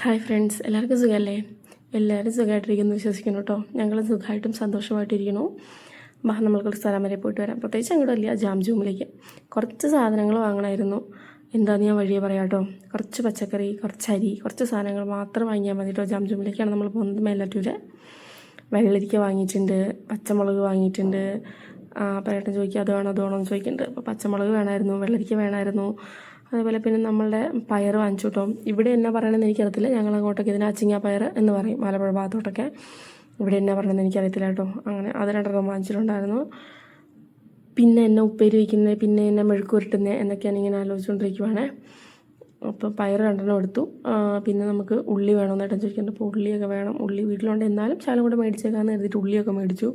Hi friends എല്ലാവർക്കും സുഖമല്ലേ എല്ലാവരും സുഖമായിട്ടിരിക്കുന്നു വിശ്വസിക്കുന്നു കേട്ടോ ഞങ്ങൾ സുഖമായിട്ടും സന്തോഷമായിട്ടിരിക്കുന്നു. ബാ നമ്മൾക്കൊരു സ്ഥലം വരെ പോയിട്ട് വരാം. പ്രത്യേകിച്ച് അങ്ങോട്ടല്ല ജാം ജൂമിലേക്ക്. കുറച്ച് സാധനങ്ങൾ വാങ്ങണമായിരുന്നു. എന്താണെന്ന് ഞാൻ വഴിയെ പറയാം കേട്ടോ കുറച്ച് പച്ചക്കറി കുറച്ച് അരി കുറച്ച് സാധനങ്ങൾ മാത്രം വാങ്ങിയാൽ മതി കേട്ടോ ജാം ജൂമിലേക്കാണ് നമ്മൾ പോകുന്നത് മേലാറ്റൂര്. വെള്ളരിക്ക വാങ്ങിയിട്ടുണ്ട് പച്ചമുളക് വാങ്ങിയിട്ടുണ്ട്. പറയട്ടെ ചോദിക്കുക അത് വേണോ അത് വേണോ എന്ന് ചോദിക്കുന്നുണ്ട് അപ്പോൾ പച്ചമുളക് വേണമായിരുന്നു വെള്ളരിക്ക വേണമായിരുന്നു. അതേപോലെ പിന്നെ നമ്മളുടെ പയർ വാങ്ങിച്ചു കേട്ടോ. ഇവിടെ എന്നാ പറയണമെന്ന് എനിക്കറിയത്തില്ല. ഞങ്ങൾ അങ്ങോട്ടൊക്കെ ഇതിന് അച്ചിങ്ങ പയർ എന്ന് പറയും. ആലപ്പുഴ ഭാഗത്തോട്ടൊക്കെ. ഇവിടെ എന്നാ പറയണമെന്ന് എനിക്കറിയത്തില്ല കേട്ടോ. അങ്ങനെ അത് രണ്ടെണ്ണം വാങ്ങിച്ചിട്ടുണ്ടായിരുന്നു. പിന്നെ എന്നെ ഉപ്പേരി വയ്ക്കുന്നത് പിന്നെ എന്നെ മെഴുക്ക് ഉരുട്ടുന്നത് എന്നൊക്കെയാണ് ഇങ്ങനെ ആലോചിച്ചുകൊണ്ടിരിക്കുവാണേ. അപ്പോൾ പയർ രണ്ടെണ്ണം എടുത്തു. പിന്നെ നമുക്ക് ഉള്ളി വേണമെന്നായിട്ട് ചോദിക്കുന്നുണ്ട് അപ്പോൾ ഉള്ളിയൊക്കെ വേണം. ഉള്ളി വീട്ടിലുണ്ട്. എന്നാലും ശാലം കൂടെ മേടിച്ചേക്കാമെന്ന് കരുതിയിട്ട് ഉള്ളിയൊക്കെ മേടിച്ചു.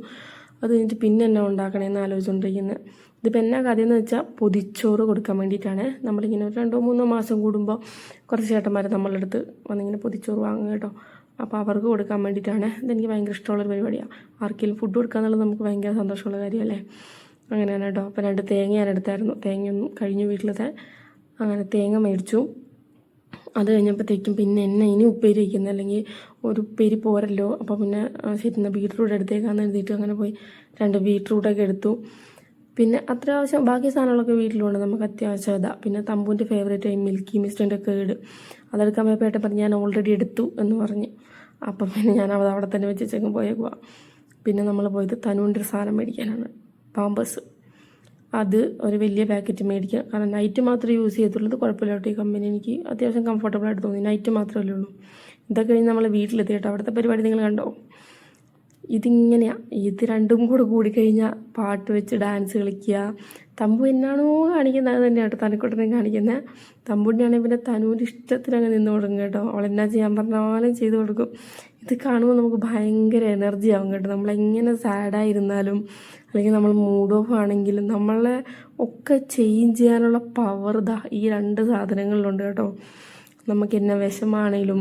അത് കഴിഞ്ഞിട്ട് പിന്നെ എന്നാ ഉണ്ടാക്കണമെന്ന് ആലോചിച്ചുകൊണ്ടിരിക്കുന്നത് ഇതിപ്പോൾ എന്നാ കഥയെന്ന് വെച്ചാൽ പൊതിച്ചോറ് കൊടുക്കാൻ വേണ്ടിയിട്ടാണ്. നമ്മളിങ്ങനെ ഒരു രണ്ടോ മൂന്നോ മാസം കൂടുമ്പോൾ കുറച്ച് ചേട്ടന്മാർ നമ്മളുടെ അടുത്ത് വന്നിങ്ങനെ പൊതിച്ചോറ് വാങ്ങുക കേട്ടോ. അപ്പോൾ അവർക്ക് കൊടുക്കാൻ വേണ്ടിയിട്ടാണ്. ഇതെനിക്ക് ഭയങ്കര ഇഷ്ടമുള്ളൊരു പരിപാടിയാണ് ആർക്കെങ്കിലും ഫുഡ് കൊടുക്കുക എന്നുള്ളത് നമുക്ക് ഭയങ്കര സന്തോഷമുള്ള കാര്യമല്ലേ? അങ്ങനെയാണ് കേട്ടോ. അപ്പോൾ രണ്ട് തേങ്ങ ഞാൻ എടുത്തായിരുന്നു. തേങ്ങയൊന്നും കഴിഞ്ഞു വീട്ടിലത്തെ. അങ്ങനെ തേങ്ങ മേടിച്ചു. അത് കഴിഞ്ഞപ്പോഴത്തേക്കും പിന്നെ എന്നെ ഇനി ഉപ്പേരി വയ്ക്കുന്നത് അല്ലെങ്കിൽ ഒരു ഉപ്പേരി പോരല്ലോ. അപ്പോൾ പിന്നെ ശരി ബീട്രൂട്ട് എടുത്തേക്കാന്ന് എഴുതിയിട്ട് അങ്ങനെ പോയി. രണ്ട് ബീട്രൂട്ടൊക്കെ എടുത്തു. പിന്നെ അത്യാവശ്യം ബാക്കി സാധനങ്ങളൊക്കെ വീട്ടിലുണ്ട്. നമുക്ക് അത്യാവശ്യം ഇതാ പിന്നെ തമ്പുവിന്റെ ഫേവറേറ്റ് ആയി മിൽക്കി മിസ്റ്റിന്റെ കേട്. അതെടുക്കാൻ പോയപ്പോൾ പറഞ്ഞ് ഞാൻ ഓൾറെഡി എടുത്തു എന്ന് പറഞ്ഞ്. അപ്പം പിന്നെ ഞാൻ അവിടെ അവിടെ തന്നെ വെച്ചേക്കും പോയേക്കുക പിന്നെ നമ്മൾ പോയത് തനുവിന്റെ ഒരു സാധനം മേടിക്കാനാണ്. പാമ്പസ് അത് ഒരു വലിയ പാക്കറ്റ് മേടിക്കുക കാരണം നൈറ്റ് മാത്രമേ യൂസ് ചെയ്യത്തുള്ളൂ. കുഴപ്പമില്ല ഈ കമ്പനി എനിക്ക്. അത്യാവശ്യം കംഫർട്ടബിൾ ആയിട്ട് തോന്നി. നൈറ്റ് മാത്രമല്ലേ ഉള്ളൂ. ഇതൊക്കെ കഴിഞ്ഞ് നമ്മൾ വീട്ടിലെത്തി കേട്ടോ. അവിടുത്തെ പരിപാടി നിങ്ങൾ കണ്ടോ? ഇതിങ്ങനെയാണ് ഇത് രണ്ടും കൂടെ കൂടിക്കഴിഞ്ഞാൽ പാട്ട് വെച്ച് ഡാൻസ് കളിക്കുക. തമ്പു എന്നാണോ കാണിക്കുന്നത്? അത് തന്നെയാണ് തനിക്കൊട്ടനെ കാണിക്കുന്നത് തമ്പുണ്ണിയാണെങ്കിൽ പിന്നെ തനുവിന്റെ ഇഷ്ടത്തിന് നിന്ന് കൊടുക്കും കേട്ടോ. അവൾ എന്നാ ചെയ്യാൻ പറഞ്ഞാലും ചെയ്തു കൊടുക്കും. ഇത് കാണുമ്പോൾ നമുക്ക് ഭയങ്കര എനർജി ആവും കേട്ടോ. നമ്മളെങ്ങനെ സാഡായിരുന്നാലും അല്ലെങ്കിൽ നമ്മൾ മൂഡ് ഓഫ് ആണെങ്കിലും നമ്മളെ ഒക്കെ ചേഞ്ച് ചെയ്യാനുള്ള പവർ ദാ ഈ രണ്ട് സാധനങ്ങളിലുണ്ട് കേട്ടോ. നമുക്ക് എന്നെ വിഷമാണേലും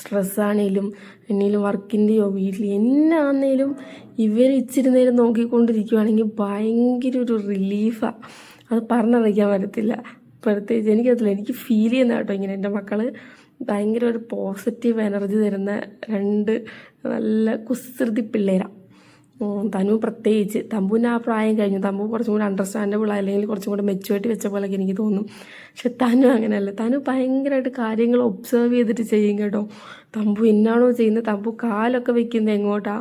സ്ട്രെസ്സാണേലും എന്നേലും വർക്കിന്റെയോ വീട്ടിൽ എന്നാന്നേലും ഇവർ ഇച്ചിരി നേരം നോക്കിക്കൊണ്ടിരിക്കുവാണെങ്കിൽ ഭയങ്കര ഒരു റിലീഫാണ് അത് പറഞ്ഞറിയിക്കാൻ പറ്റത്തില്ല. പ്രത്യേകിച്ച് എനിക്കതില്ല. എനിക്ക് ഫീൽ ചെയ്യുന്ന കേട്ടോ ഇങ്ങനെ എന്റെ മക്കൾ ഭയങ്കര ഒരു പോസിറ്റീവ് എനർജി തരുന്ന രണ്ട് നല്ല കുസൃതി പിള്ളേരാണ് തനു പ്രത്യേകിച്ച്. തമ്പുവിന് ആ പ്രായം കഴിഞ്ഞു. തമ്പു കുറച്ചും കൂടി അണ്ടർസ്റ്റാൻഡബിൾ അല്ലെങ്കിൽ കുറച്ചും കൂടി മെച്ചുവേർട്ടി വെച്ച പോലെയൊക്കെ എനിക്ക് തോന്നും. പക്ഷെ തനു അങ്ങനെയല്ല. തനു ഭയങ്കരമായിട്ട് കാര്യങ്ങൾ ഒബ്സർവ് ചെയ്തിട്ട് ചെയ്യും കേട്ടോ. തമ്പു എന്നാണോ ചെയ്യുന്നത്? തമ്പു കാലൊക്കെ വെക്കുന്നത് എങ്ങോട്ടാ?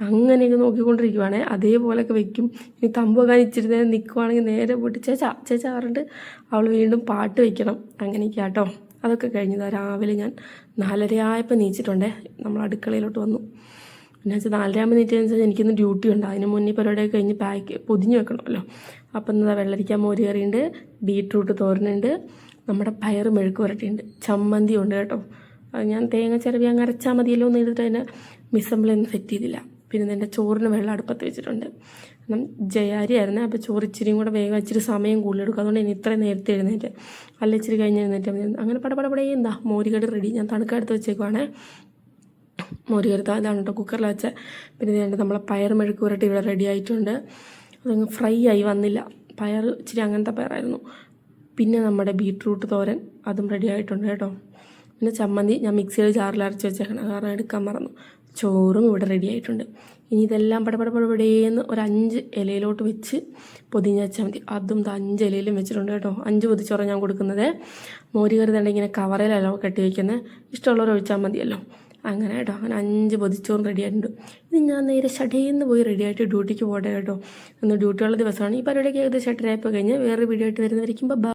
അങ്ങനെയൊക്കെ നോക്കിക്കൊണ്ടിരിക്കുവാണേ. അതേപോലെയൊക്കെ വെക്കും. ഇനി തമ്പു അങ്ങനെ ഇച്ചിരി നേരം നിൽക്കുവാണെങ്കിൽ നേരെ പോയിട്ട് ചേച്ചാ ചേച്ചാ പറഞ്ഞിട്ട് അവൾ വീണ്ടും പാട്ട് വെക്കണം. അങ്ങനെയൊക്കെ കേട്ടോ അതൊക്കെ കഴിഞ്ഞതാ. രാവിലെ ഞാൻ നാലരയായപ്പോൾ നീച്ചിട്ടുണ്ടേ. നമ്മൾ അടുക്കളയിലോട്ട് വന്നു. പിന്നെ വെച്ചാൽ നാലരയാകുമ്പോൾ വെച്ചാൽ എനിക്കിന്ന് ഡ്യൂട്ടി ഉണ്ട്. അതിന് മുന്നേ പരിപാടിയൊക്കെ കഴിഞ്ഞ് പാക്ക് പൊതിഞ്ഞ് വെക്കണമല്ലോ. അപ്പം എന്താ വെള്ളരിക്കാൻ മോര് കറിയുണ്ട് ബീട്രൂട്ട് തോരനുണ്ട് നമ്മുടെ പയർ മെഴുക്ക് പുരട്ടിയുണ്ട്. ചമ്മന്തി ഉണ്ട് കേട്ടോ. ഞാൻ തേങ്ങ ചിരവി അങ്ങ് അരച്ചാൽ മതിയല്ലോ എന്ന് എഴുതിട്ട് അതിനെ മിസ്സമ്പിളൊന്നും സെറ്റ് ചെയ്തില്ല. പിന്നെ എന്റെ ചോറിന് വെള്ളം അടുപ്പത്ത് വെച്ചിട്ടുണ്ട്. കാരണം ജയാരി ആയിരുന്നു അപ്പോൾ ചോറ് ഇച്ചിരിയും കൂടെ വേഗം ഇച്ചിരി സമയം കൂടുതലെടുക്കും. അതുകൊണ്ട് ഇനി ഇത്രയും നേരത്തെ എഴുന്നേറ്റ്. അല്ല ഇച്ചിരി കഴിഞ്ഞ് എഴുന്നേറ്റ് അങ്ങനെ പടപടപടേ എന്താ? മോരുകടി റെഡി ഞാൻ തണുക്കെടുത്ത് വെച്ചേക്കുവാണേ. മോര് കരുത്ത അതാണ് കേട്ടോ കുക്കറിൽ വെച്ച പിന്നെ ഇതുകൊണ്ട് നമ്മളെ പയർ മെഴുക്ക് പുരട്ടി ഇവിടെ റെഡി ആയിട്ടുണ്ട്. അതങ്ങ് ഫ്രൈ ആയി വന്നില്ല. പയർ ഇച്ചിരി അങ്ങനത്തെ പയറായിരുന്നു. പിന്നെ നമ്മുടെ ബീട്രൂട്ട് തോരൻ അതും റെഡി ആയിട്ടുണ്ട് കേട്ടോ. പിന്നെ ചമ്മന്തി ഞാൻ മിക്സിയിൽ ജാറിൽ അരച്ച് വെച്ചേക്കണം. കാരണം എടുക്കാൻ മറന്നു. ചോറും ഇവിടെ റെഡി ആയിട്ടുണ്ട്. ഇനി ഇതെല്ലാം പടപടപടപടേന്ന് ഒരു അഞ്ച് ഇലയിലോട്ട് വെച്ച് പൊതിഞ്ഞ് വെച്ചാൽ മതി അതും അഞ്ച് ഇലയിലും വെച്ചിട്ടുണ്ട് കേട്ടോ അഞ്ച് പൊതിച്ചോറ ഞാൻ കൊടുക്കുന്നത് മോര് കറി തന്നെ ഇങ്ങനെ കവറിലല്ലോ കെട്ടി വയ്ക്കുന്നത് ഇഷ്ടമുള്ളവർ ഒഴിച്ചാൽ മതിയല്ലോ അങ്ങനെ കേട്ടോ. അങ്ങനെ അഞ്ച് പൊതിച്ചോറും റെഡി ആയിട്ടുണ്ട്. ഇത് ഞാൻ നേരെ ഷടേന്ന് പോയി റെഡി ആയിട്ട് ഡ്യൂട്ടിക്ക് പോകട്ടെ കേട്ടോ. ഇന്ന് ഡ്യൂട്ടിയുള്ള ദിവസമാണ്. ഈ പരിപാടിക്ക് ഏകദേശം എട്ടരയപ്പോൾ കഴിഞ്ഞ് വേറെ വീഡിയോ ആയിട്ട് വരുന്നവരിക്കും